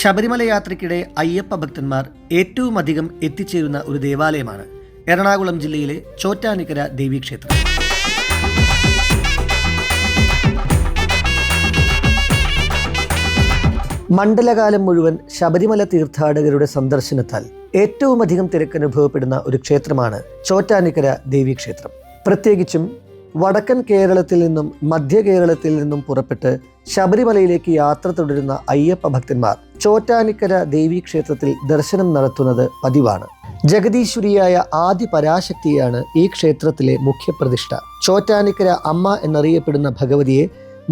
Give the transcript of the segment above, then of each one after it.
ശബരിമല യാത്രയ്ക്കിടെ അയ്യപ്പ ഭക്തന്മാർ ഏറ്റവും അധികം എത്തിച്ചേരുന്ന ഒരു ദേവാലയമാണ് എറണാകുളം ജില്ലയിലെ ചോറ്റാനിക്കര ദേവീക്ഷേത്രം. മണ്ഡലകാലം മുഴുവൻ ശബരിമല തീർത്ഥാടകരുടെ സന്ദർശനത്താൽ ഏറ്റവും അധികം തിരക്ക് അനുഭവപ്പെടുന്ന ഒരു ക്ഷേത്രമാണ് ചോറ്റാനിക്കര ദേവീക്ഷേത്രം. പ്രത്യേകിച്ചും വടക്കൻ കേരളത്തിൽ നിന്നും മധ്യ കേരളത്തിൽ നിന്നും പുറപ്പെട്ട് ശബരിമലയിലേക്ക് യാത്ര തുടരുന്ന അയ്യപ്പ ഭക്തന്മാർ ചോറ്റാനിക്കര ദേവീക്ഷേത്രത്തിൽ ദർശനം നടത്തുന്നത് പതിവാണ്. ജഗദീശ്വരിയായ ആദി പരാശക്തിയാണ് ഈ ക്ഷേത്രത്തിലെ മുഖ്യപ്രതിഷ്ഠ ചോറ്റാനിക്കര അമ്മ എന്നറിയപ്പെടുന്ന ഭഗവതിയെ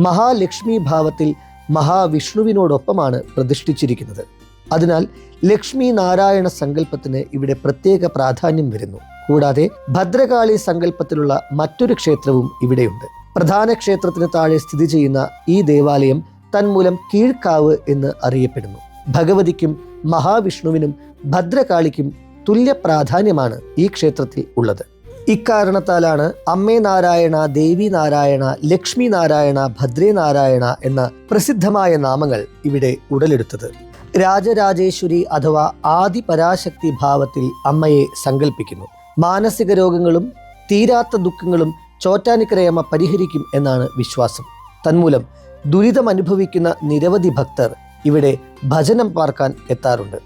മഹാലക്ഷ്മി ഭാവത്തിൽ മഹാവിഷ്ണുവിനോടൊപ്പമാണ് പ്രതിഷ്ഠിച്ചിരിക്കുന്നത്. അതിനാൽ ലക്ഷ്മി നാരായണ സങ്കല്പത്തിന് ഇവിടെ പ്രത്യേക പ്രാധാന്യം വരുന്നു. കൂടാതെ ഭദ്രകാളി സങ്കല്പത്തിലുള്ള മറ്റൊരു ക്ഷേത്രവും ഇവിടെയുണ്ട്. പ്രധാന ക്ഷേത്രത്തിന് താഴെ സ്ഥിതി ചെയ്യുന്ന ഈ ദേവാലയം തന്മൂലം കീഴ്ക്കാവ് എന്ന് അറിയപ്പെടുന്നു. ഭഗവതിക്കും മഹാവിഷ്ണുവിനും ഭദ്രകാളിക്കും തുല്യ പ്രാധാന്യമാണ് ഈ ക്ഷേത്രത്തിൽ ഉള്ളത്. ഇക്കാരണത്താലാണ് അമ്മേ നാരായണ ദേവി നാരായണ ലക്ഷ്മി നാരായണ ഭദ്രേ നാരായണ എന്ന പ്രസിദ്ധമായ നാമങ്ങൾ ഇവിടെ ഉടലെടുത്തത്. രാജരാജേശ്വരി അഥവാ ആദി പരാശക്തി ഭാവത്തിൽ അമ്മയെ സങ്കല്പിക്കുന്നു മാനസിക രോഗങ്ങളും തീരാത്ത ദുഃഖങ്ങളും ചോറ്റാനിക്കരയമ്മ പരിഹരിക്കും എന്നാണ് വിശ്വാസം. തന്മൂലം ദുരിതമനുഭവിക്കുന്ന നിരവധി ഭക്തർ ഇവിടെ ഭജനം പാർക്കാൻ എത്താറുണ്ട്.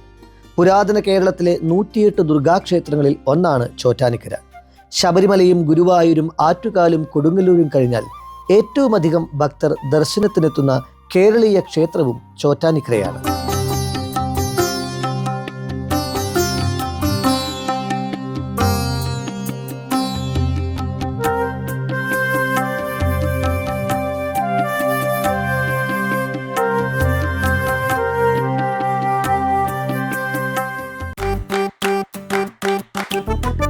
പുരാതന കേരളത്തിലെ നൂറ്റിയെട്ട് ദുർഗാക്ഷേത്രങ്ങളിൽ ഒന്നാണ് ചോറ്റാനിക്കര. ശബരിമലയും ഗുരുവായൂരും ആറ്റുകാലും കൊടുങ്ങല്ലൂരും കഴിഞ്ഞാൽ ഏറ്റവുമധികം ഭക്തർ ദർശനത്തിനെത്തുന്ന കേരളീയ ക്ഷേത്രവും ചോറ്റാനിക്കരയാണ്.